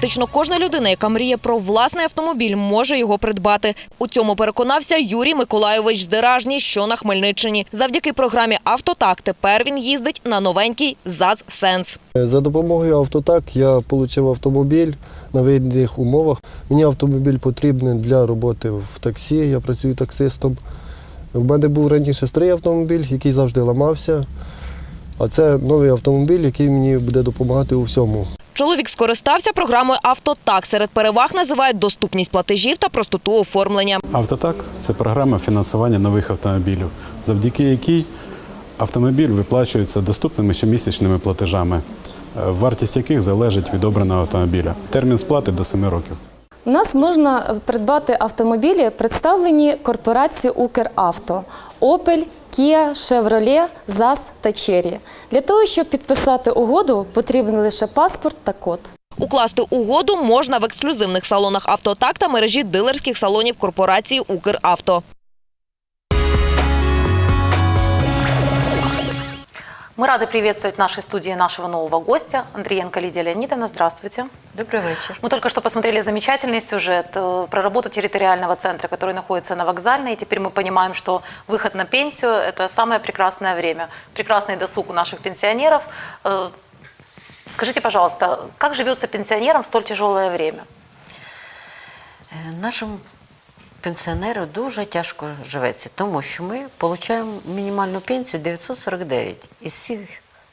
Практично кожна людина, яка мріє про власний автомобіль, може його придбати. У цьому переконався Юрій Миколайович Здиражній, що на Хмельниччині. Завдяки програмі «Автотак» тепер він їздить на новенький ЗАЗ «Сенс». За допомогою автотак я отримав автомобіль на вигідних умовах. Мені автомобіль потрібен для роботи в таксі. Я працюю таксистом. У мене був раніше старий автомобіль, який завжди ламався. А це новий автомобіль, який мені буде допомагати у всьому. Чоловік скористався програмою «Автотак». Серед переваг називають доступність платежів та простоту оформлення. Автотак це програма фінансування нових автомобілів, завдяки якій автомобіль виплачується доступними щомісячними платежами, е, вартість яких залежить від обраного автомобіля. Термін сплати до 7 років. У нас можна придбати автомобілі, представлені корпорацією Укравто, Opel, Kia, Chevrolet, ZAZ та Chery. Для того, щоб підписати угоду, потрібен лише паспорт та код. Укласти угоду можна в ексклюзивних салонах «Автотак» та мережі дилерських салонів корпорації «Укравто». Мы рады приветствовать в нашей студии нашего нового гостя, Андриенко Лидия Леонидовна. Здравствуйте. Добрый вечер. Мы только что посмотрели замечательный сюжет э, про работу территориального центра, который находится на вокзальной. И теперь мы понимаем, что выход на пенсию – это самое прекрасное время, прекрасный досуг у наших пенсионеров. Э, Скажите, пожалуйста, как живется пенсионерам в столь тяжелое время? Е, Нашим пенсіонерам дуже тяжко живеться, тому що ми отримуємо мінімальну пенсію 949. Із цих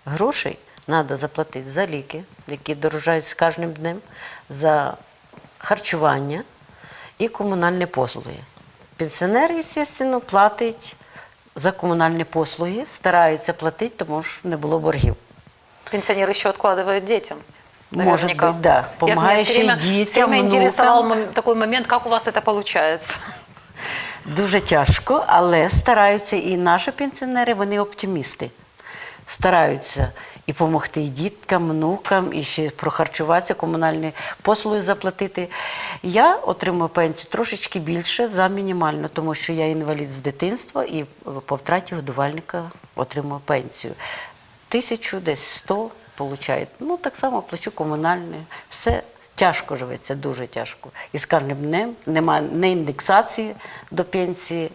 грошей треба заплатити за ліки, які дорожають з кожним днем, за харчування і комунальні послуги. Пенсіонер, звісно, платить за комунальні послуги, старається платити, тому що не було боргів. Пенсионер еще откладывает детям. Может наверняка. быть, да. Я- Помогаешь меня все время, детям, все время интересовал такой момент, как у вас это получается. Дуже тяжко, але стараються і наші пенсіонери, вони оптимісти. Стараються і допомогти і діткам, внукам, і ще прохарчуватися, комунальні послуги заплатити. Я отримую пенсію трошечки більше за мінімальну, тому що я інвалід з дитинства і е, по втраті годувальника отримую пенсію. Тисячу десь сто получають. Ну, так само плачу комунальне. Все тяжко живеться, дуже тяжко. І з кожним днем немає не індексації до пенсії,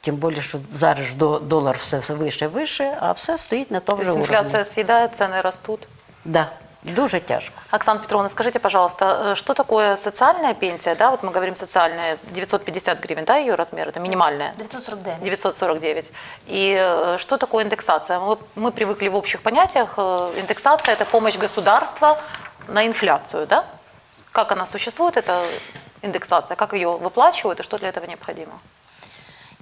тим більше, що зараз ж до- долар все, вище вище, а все стоїть на тому То же есть уровне. инфляция съедает, цены растут. Да, дуже тяжко. Оксана Петровна, скажите, пожалуйста, э, что такое социальная пенсия? Да, вот мы говорим социальная, 950 гривен, да, ее размер, это минимальная? 949. 949. И э, что такое индексация? Мы, мы привыкли в общих понятиях. э, Индексация – это помощь государства на инфляцию, да? Как она существует, эта индексация? Как ее выплачивают и что для этого необходимо?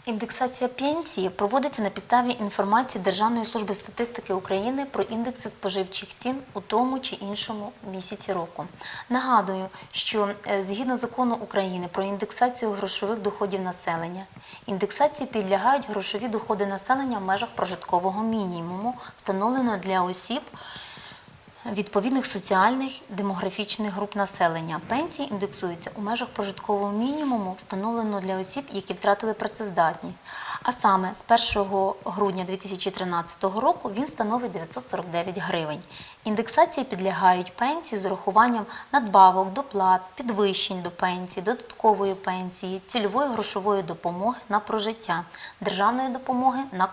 Індексація пенсії проводиться на підставі інформації Державної служби статистики України про індекси споживчих цін у тому чи іншому місяці року. Нагадую, що е, згідно закону України про індексацію грошових доходів населення, індексації підлягають грошові доходи населення в межах прожиткового мінімуму, встановленого для осіб відповідних соціальних демографічних груп населення. Пенсії індексуються у межах прожиткового мінімуму, встановленого для осіб, які втратили працездатність. А саме з 1 грудня 2013 року він становить 949 гривень. Індексації підлягають пенсії з урахуванням надбавок, доплат, підвищень до пенсії, додаткової пенсії, цільової грошової допомоги на прожиття, державної допомоги на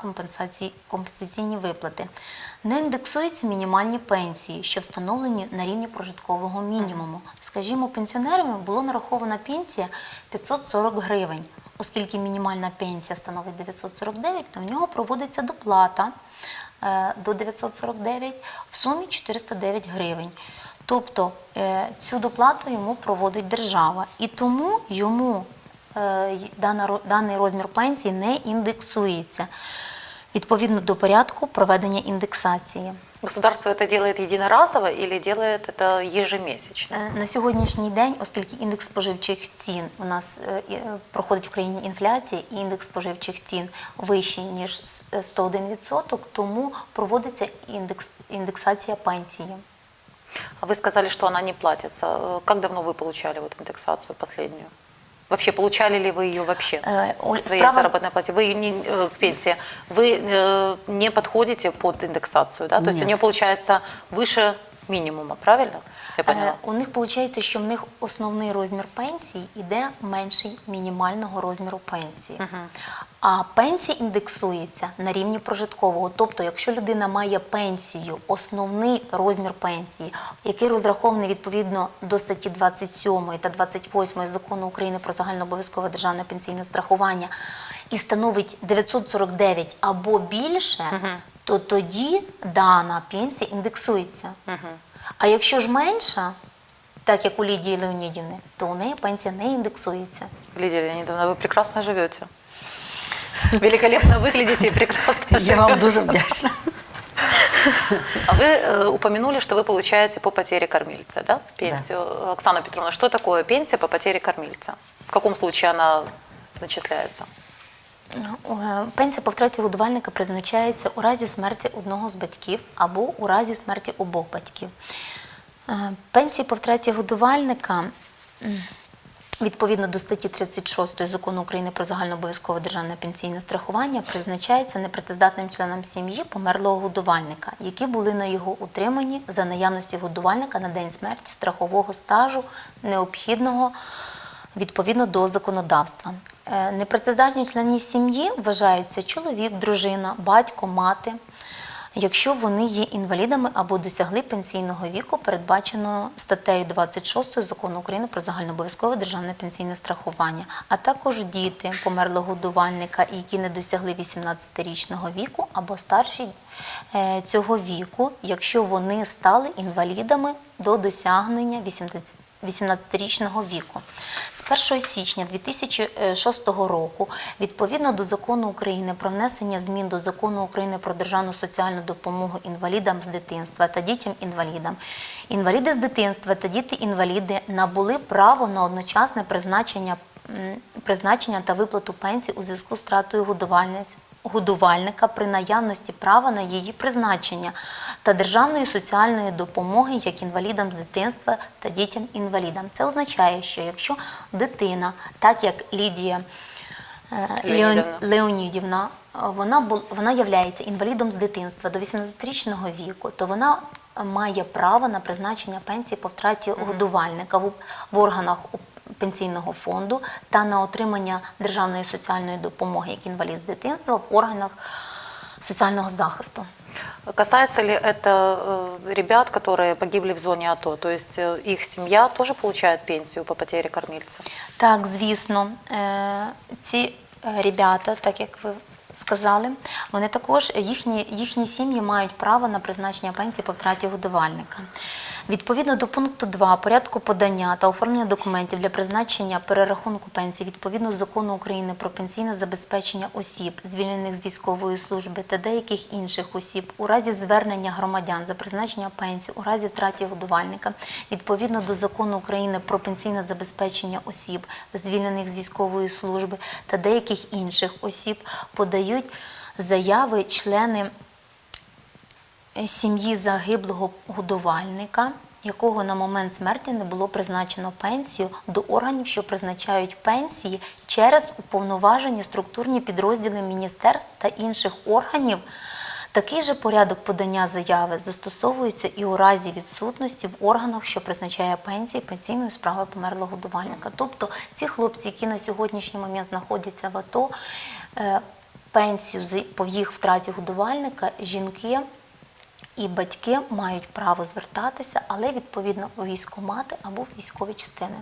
компенсаційні виплати. Не індексуються мінімальні пенсії, що встановлені на рівні прожиткового мінімуму. Скажімо, пенсіонерами було нарахована пенсія 540 гривень. Оскільки мінімальна пенсія становить 949, то в нього проводиться доплата е, до 949 в сумі 409 гривень. Тобто е, цю доплату йому проводить держава. І тому йому е, даний розмір пенсії не індексується відповідно до порядку проведення індексації. Государство это делает единоразово или делает это ежемесячно? Е, На сьогоднішній день, оскільки індекс споживчих цін у нас е, і, е, проходить в країні інфляція, і індекс споживчих цін вищий ніж с- е, 101%, тому проводиться індекс, індексація пенсії. А вы сказали, что она не платится. Э, Как давно вы получали вот индексацию последнюю? Вообще, получали ли вы ее вообще? Э, При Оль, своей справа- заработной плате? Вы не, э, к пенсии. Вы э, не подходите под индексацию, да? То есть у Нет. нее получается выше минимума, правильно? Я поняла. Е, У них виходить, що в них основний розмір пенсії йде менший мінімального розміру пенсії. А пенсія індексується на рівні прожиткового. Тобто, якщо людина має пенсію, основний розмір пенсії, який розрахований відповідно до статті 27 та 28 закону України про загальнообов'язкове державне пенсійне страхування, і становить 949 або більше, то тоді дана пенсія індексується. А якщо ж менша, так як у Лідії Леонідівни, то у неї пенсія не індексується. Лидия Леонидовна, вы прекрасно живете. Великолепно выглядите и прекрасно Я вам живете. дуже вдячна. А вы э, упомянули, что вы получаете по потере кормильца, да, пенсию. Оксана Петровна, что такое пенсия по потере кормильца? В каком случае она начисляется? Е, Пенсія по втраті годувальника призначається у разі смерті одного з батьків або у разі смерті обох батьків. Е, Пенсії по втраті годувальника відповідно до статті 36 закону України про загальнообов'язкове державне пенсійне страхування призначається непрацездатним членам сім'ї померлого годувальника, які були на його утриманні за наявності годувальника на день смерті страхового стажу необхідного відповідно до законодавства. Е, Непрацездатні члени сім'ї вважаються чоловік, дружина, батько, мати, якщо вони є інвалідами або досягли пенсійного віку, передбаченого статтею 26 закону України про загальнообов'язкове державне пенсійне страхування, а також діти померлого годувальника, які не досягли 18-річного віку або старші е, цього віку, якщо вони стали інвалідами до досягнення 18 18-річного віку. З 1 січня 2006 року, відповідно до закону України про внесення змін до закону України про державну соціальну допомогу інвалідам з дитинства та дітям-інвалідам, інваліди з дитинства та діти-інваліди набули право на одночасне призначення, призначення та виплату пенсій у зв'язку з втратою годувальниць годувальника при наявності права на її призначення та державної соціальної допомоги як інвалідам з дитинства та дітям-інвалідам. Це означає, що якщо дитина, так як Лідія е, Леонідівна. Леонідівна, вона бу- вона являється інвалідом з дитинства до 18-річного віку, то вона має право на призначення пенсії по втраті годувальника в, в органах пенсійного фонду та на отримання державної соціальної допомоги як інвалід з дитинства в органах соціального захисту. Касается ли это э, ребят, которые погибли в зоне АТО? То есть э, их семья тоже получает пенсию по потере кормильца? Так, звісно, е, ці е, ребята, так як ви сказали, вони також їхні, їхні сім'ї мають право на призначення пенсії по втраті годувальника. Відповідно до пункту 2 порядку подання та оформлення документів для призначення перерахунку пенсії відповідно закону України про пенсійне забезпечення осіб, звільнених з військової служби та деяких інших осіб у разі звернення громадян за призначення пенсії у разі втраті годувальника відповідно до закону України про пенсійне забезпечення осіб, звільнених з військової служби та деяких інших осіб подають заяви члени сім'ї загиблого годувальника, якого на момент смерті не було призначено пенсію до органів, що призначають пенсії через уповноважені структурні підрозділи міністерств та інших органів. Такий же порядок подання заяви застосовується і у разі відсутності в органах, що призначає пенсії пенсійної справи померлого годувальника. Тобто ці хлопці, які на сьогоднішній момент знаходяться в АТО, е, пенсію по їх втраті годувальника жінки і батьки мають право звертатися, але відповідно у військкомати або військові частини.